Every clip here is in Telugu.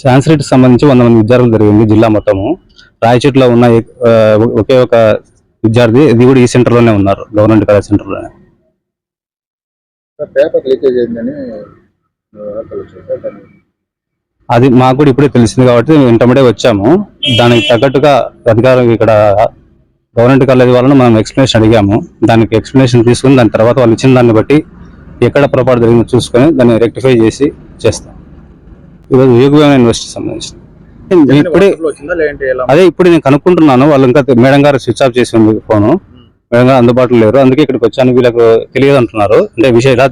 సాంస్క్రిట్ సంబంధించి వంద మంది విద్యార్థులు జరిగింది జిల్లా మొత్తము. రాయచోట్లో ఉన్న ఒకే ఒక విద్యార్థి ఇది కూడా ఈ సెంటర్లోనే ఉన్నారు గవర్నమెంట్ కాలేజ్ సెంటర్లోనే పేపర్ లీకేజ్ అయిందని అది మాకు కూడా ఇప్పుడే తెలిసింది కాబట్టి మేము వెంటబడే వచ్చాము. దానికి తగ్గట్టుగా అధికారం ఇక్కడ గవర్నమెంట్ కాలేజ్ వాళ్ళని మనం ఎక్స్ప్లెనేషన్ అడిగాము. దానికి ఎక్స్ప్లెనేషన్ తీసుకుని దాని తర్వాత వాళ్ళు ఇచ్చిన దాన్ని బట్టి ఎక్కడ పొరపాటు జరిగిందో చూసుకొని దాన్ని రెక్టిఫై చేసి చేస్తాం. ఈరోజు యోగమైన యూనివర్సిటీ సంబంధించి. ఇప్పుడే అదే ఇప్పుడు నేను కనుక్కుంటున్నాను. వాళ్ళు ఇంకా మేడం గారు స్విచ్ ఆఫ్ చేసి ఉంది ఫోను. మేడం గారు అందుబాటులో లేరు. అందుకే ఇక్కడికి వచ్చాను. వీళ్ళకు తెలియదు అంటున్నారు అంటే విషయం ఇలా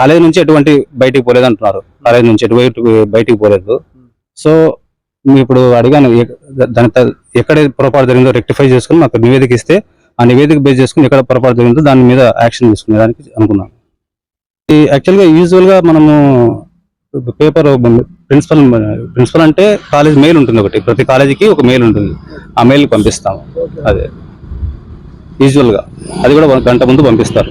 కాలేజ్ నుంచి ఎటువంటి బయటికి పోలేదు అంటున్నారు కాలేజ్ నుంచి ఎటువంటి బయటికి పోలేదు. సో ఇప్పుడు అడిగాను దాని ఎక్కడ పొరపాటు జరిగిందో రెక్టిఫై చేసుకుని మాకు నివేదిక ఇస్తే ఆ నివేదిక బేస్ చేసుకుని ఎక్కడ పొరపాటు జరిగిందో దాని మీద యాక్షన్ తీసుకునేదానికి అనుకున్నాను. ఈ యాక్చువల్గా యూజువల్గా మనము పేపర్ ప్రిన్సిపల్ ప్రిన్సిపల్ అంటే కాలేజ్ మెయిల్ ఉంటుంది ఒకటి. ప్రతి కాలేజీకి ఒక మెయిల్ ఉంటుంది. ఆ మెయిల్ పంపిస్తాము. అదే. యూజువల్గా. అది కూడా గంట ముందు పంపిస్తారు.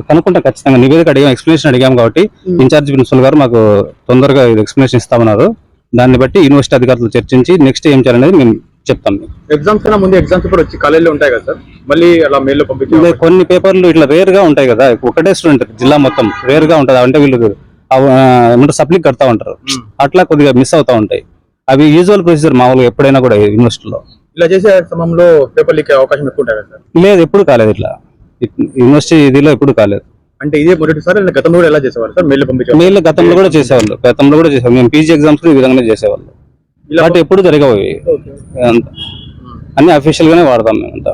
కనుక్కుంటాం ఖచ్చితంగా. నివేదిక అడిగాం ఎక్స్ప్లెనేషన్ అడిగాం కాబట్టి ఇన్ఛార్జ్ ప్రిన్సిపల్ గారు మాకు తొందరగా ఇది ఎక్స్ప్లెనేషన్ ఇస్తామన్నారు. దాన్ని బట్టి యూనివర్సిటీ అధికారులు చర్చించి నెక్స్ట్ ఏం చేయాలనేది మేము చెప్తాం. మీకు. ఎగ్జామ్స్ కన్నా ముందు ఎగ్జామ్స్ కూడా వచ్చి కాలేజీలో ఉంటాయి కదా సార్? మళ్ళీ అలా మెయిల్లో పంపించారు కొన్ని పేపర్లు ఇట్లా రేర్గా ఉంటాయి కదా. ఒకటే స్టూడెంట్ జిల్లా మొత్తం రేర్గా ఉంటుంది. అంటే వీళ్ళు ఏమంటారు సప్లిక్ కడతా ఉంటారు. అట్లా కొద్దిగా మిస్ అవుతా ఉంటాయి. అవి యూజువల్ ప్రొసీజర్ మామూలుగా ఎప్పుడైనా కూడా యూనివర్సిటీలో ఇలా చేసే సమయంలో పేపర్ లీక్ అవకాశం ఎక్కువ సార్? లేదు ఎప్పుడు కాలేదు ఇట్లా. ఇట్- యూనివర్సిటీ ఇదిలో ఎప్పుడు కాలేదు. అంటే ఇదే మొదటిసారి గతంలో కూడా ఎలా చేసేవారు సార్? మెయిల్ పంపించారు మెయిల్ గతంలో కూడా చేసేవాళ్ళు. గతంలో కూడా చేసేవాళ్ళు. మేము పీజీ ఎగ్జామ్స్ ఈ విధంగానే చేసేవాళ్ళు. ఇలా ఎప్పుడు జరగవు అన్ని అఫీషియల్ గానే వాడతాం మేము అంతా